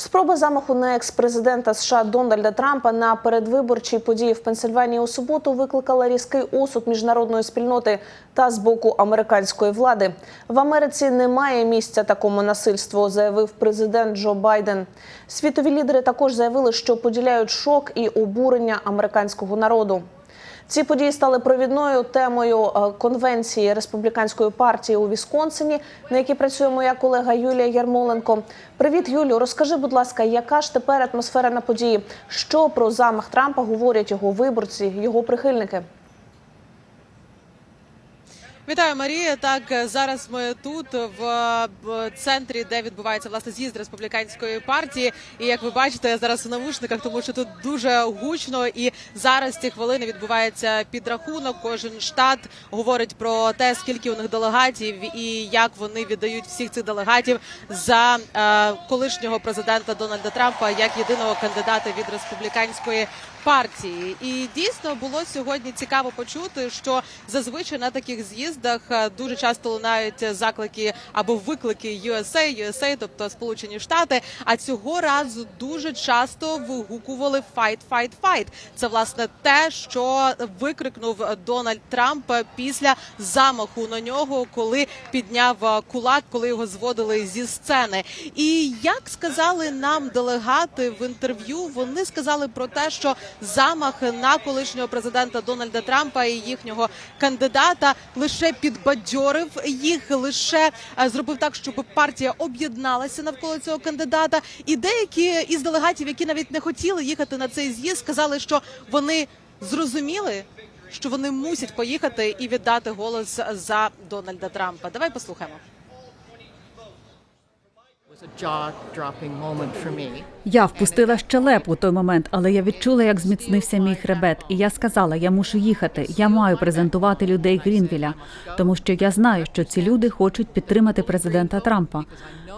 Спроба замаху на екс-президента США Дональда Трампа на передвиборчі події в Пенсильванії у суботу викликала різкий осуд міжнародної спільноти та з боку американської влади. В Америці немає місця такому насильству, заявив президент Джо Байден. Світові лідери також заявили, що поділяють шок і обурення американського народу. Ці події стали провідною темою е, конвенції республіканської партії у Вісконсині, на якій працює моя колега Юлія Ярмоленко. Привіт, Юлю. Розкажи, будь ласка, яка ж тепер атмосфера на події? Що про замах Трампа говорять його виборці, його прихильники? Вітаю, Марія. Так зараз ми тут в в центрі, де відбувається власне з'їзд республіканської партії. І як ви бачите, я зараз у навушниках, тому що тут дуже гучно. І зараз ці хвилини відбувається підрахунок. Кожен штат говорить про те, скільки у них делегатів і як вони віддають всіх цих делегатів за е, колишнього президента Дональда Трампа як єдиного кандидата від республіканської партії. І дійсно було сьогодні цікаво почути, що зазвичай на таких з'їздах е, дуже часто лунають заклики або виклики USA, USA, тобто Сполучені Штати. А цього разу дуже часто вигукували «fight, fight, fight». Це власне те, що викрикнув Дональд Трамп після замаху на нього, коли підняв кулак, коли його зводили зі сцени. І як сказали нам делегати в інтерв'ю, вони сказали про те, що замах на колишнього президента Дональда Трампа і їхнього кандидата лише підбадьорив їх, лише е, зробив так, щоб партія об'єдналася навколо цього кандидата. І деякі із делегатів, які навіть не хотіли їхати на цей з'їзд, сказали, що вони зрозуміли. Що вони мусять поїхати і віддати голос за Дональда Трампа. Давай послухаємо. Я впустила щелеп у той момент, але я відчула, як зміцнився мій хребет, і я сказала: я мушу їхати. Я маю презентувати людей Грінвіля, тому що я знаю, що ці люди хочуть підтримати президента Трампа.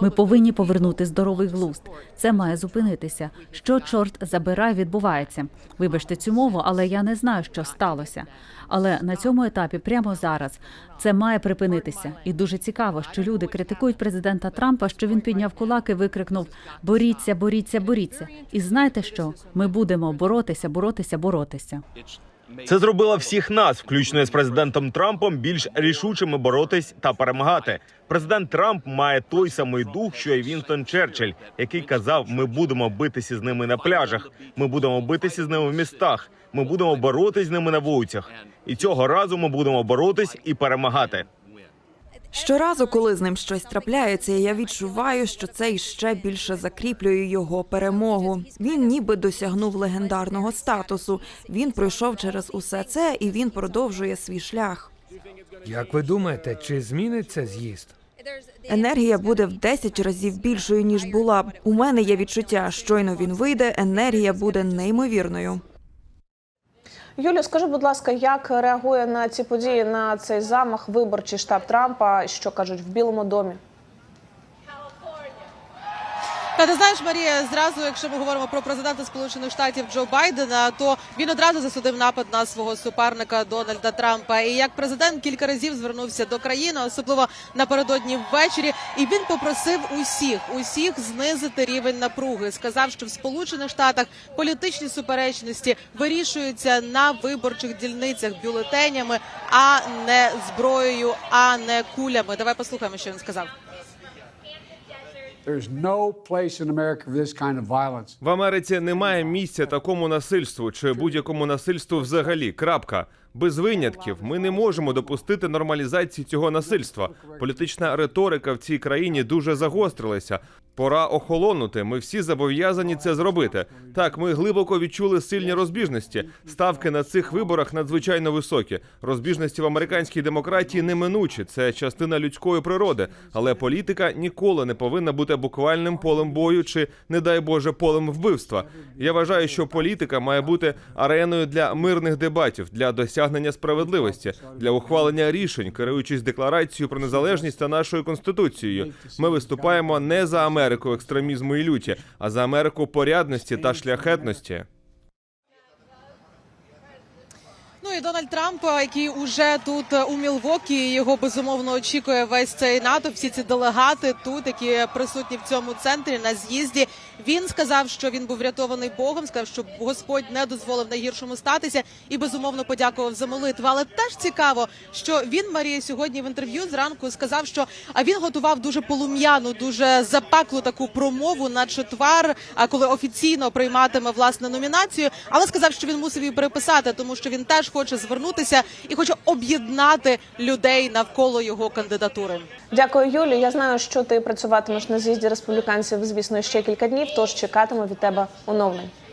Ми повинні повернути здоровий глузд. Це має зупинитися. Що чорт забирай, відбувається. Вибачте цю мову, але я не знаю, що сталося. Але на цьому етапі, прямо зараз, це має припинитися. І дуже цікаво, що люди критикують президента Трампа, що він підняв кулак і викрикнув: Боріться, боріться, боріться. І знаєте що? Ми будемо боротися, боротися, боротися. Це зробило всіх нас, включно з президентом Трампом, більш рішучими боротись та перемагати. Президент Трамп має той самий дух, що й Вінстон Черчилль, який казав: ми будемо битися з ними на пляжах, ми будемо битися з ними в містах, ми будемо боротись з ними на вулицях. І цього разу ми будемо боротись і перемагати. Щоразу, коли з ним щось трапляється, я відчуваю, що це іще більше закріплює його перемогу. Він ніби досягнув легендарного статусу. Він пройшов через усе це і він продовжує свій шлях. Як ви думаєте, чи зміниться з'їзд? Енергія буде в 10 разів більшою ніж була. У мене є відчуття, щойно він вийде, енергія буде неймовірною. Юлю, скажи, будь ласка, як реагує на ці події на цей замах виборчий штаб Трампа? Що кажуть в Білому домі? Та ти знаєш, Марія, зразу, якщо ми говоримо про президента Сполучених Штатів Джо Байдена, то він одразу засудив напад на свого суперника Дональда Трампа. І як президент кілька разів звернувся до країни, особливо напередодні ввечері, і він попросив усіх, усіх знизити рівень напруги. Сказав, що в Сполучених Штатах політичні суперечності вирішуються на виборчих дільницях бюлетенями, а не зброєю, а не кулями. Давай послухаємо, що він сказав. В Америці немає місця такому насильству чи будь-якому насильству взагалі. Крапка. Без винятків ми не можемо допустити нормалізації цього насильства. Політична риторика в цій країні дуже загострилася. Пора охолонути. Ми всі зобов'язані це зробити. Так, ми глибоко відчули сильні розбіжності. Ставки на цих виборах надзвичайно високі. Розбіжності в американській демократії неминучі. Це частина людської природи. Але політика ніколи не повинна бути буквальним полем бою чи, не дай Боже, полем вбивства. Я вважаю, що політика має бути ареною для мирних дебатів, для досягнення справедливості, для ухвалення рішень, керуючись декларацією про незалежність та нашою конституцією. Ми виступаємо не за Америку екстремізму і люті, а за Америку порядності та шляхетності. Ну і Дональд Трамп, який уже тут у Мілвокі, його безумовно очікує весь цей НАТО. Всі ці делегати тут, які присутні в цьому центрі на з'їзді. Він сказав, що він був врятований Богом. Сказав, що Господь не дозволив найгіршому статися, і безумовно подякував за молитву. Але теж цікаво, що він Марія сьогодні в інтерв'ю зранку сказав, що а він готував дуже полум'яну, дуже запеклу таку промову на четвер, а коли офіційно прийматиме власне номінацію. Але сказав, що він мусив її переписати, тому що він теж хоче звернутися і хоче об'єднати людей навколо його кандидатури. Дякую, Юлі. Я знаю, що ти працюватимеш на з'їзді республіканців, звісно, ще кілька днів. Тож чекатиму від тебе оновлень.